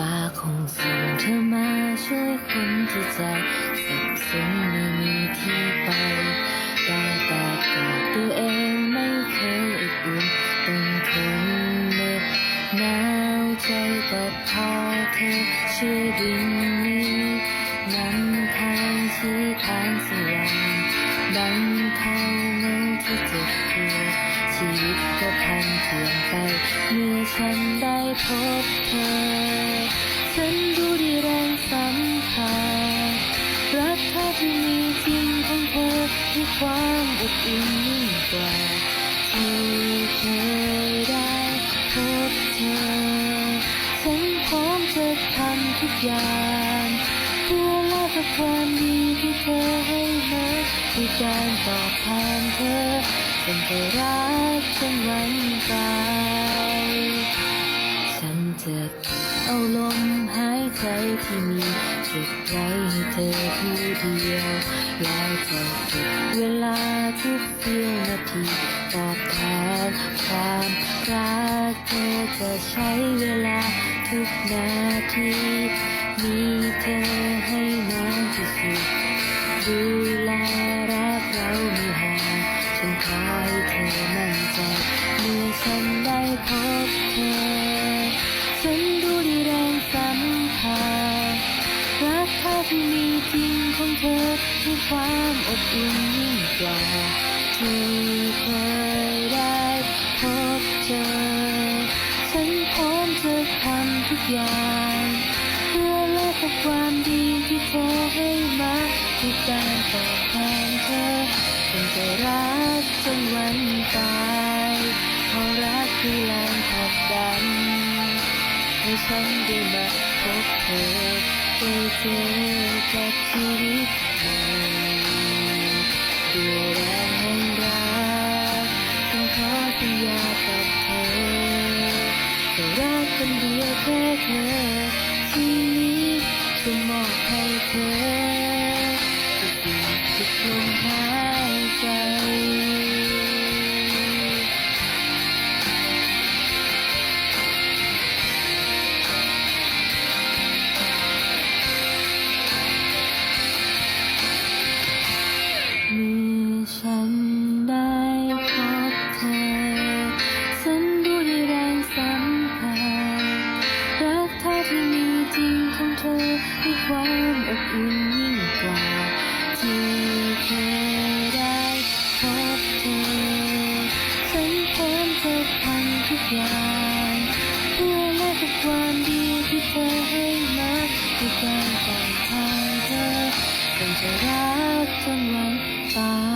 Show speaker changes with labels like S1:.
S1: ปาคงส่งเธอมาช่วยคนที่ใจสับสนไม่มีที่ไปได้แต่กอดตัวเองไม่เคยอบอุ่นต้องทนเหน็บหนาวใจแต่พอเธอช่วยดึงนี้นำทางชี้ทางส ฉันได้พบเธอ ฉันรู้ดีแรงสัมผัสรักเธอที่มีจริงของเธอมีความอบอุ่นยิ่งกว่าที่เคยได้พบเธอ ฉันพร้อมจะทำทุกอย่างเพื่อแลกกับความดีที่เธอให้มาด้วยการตอบแทนเธอฉันจะรักจนวันตา เธอผู้เดียวแล้วจะเก็บเวลาทุกเสี้ยวนาทีตอบแทนความรักเธอจะใช้เวลาทุกนาที รักเธอที่มีจริงของเธอมีความอบอุ่นยิ่งกว่าที่เคยได้พบเจอ ฉันพร้อมจะทำทุกอย่าง เพื่อแลกกับความดีที่เธอให้มาด้วยการตอบแทนเธอฉันจะรักจนวันตายเพราะรักคือแรงผลักดันให้ฉันได้มาพบเธอ ได้เจอกับชีวิตใหม่ด้วยแรงแห่งรักฉันขอสัญญากับเธอจะรักคนเดียวแค่เธอชีวิตจะมอบให้เธอทุกสิ่งทุกลมหา ทุกอย่างเพื่อแลกกับความดีที่เธอให้มาด้วการต่างทางเธอเป็นจะรักจนวันตาย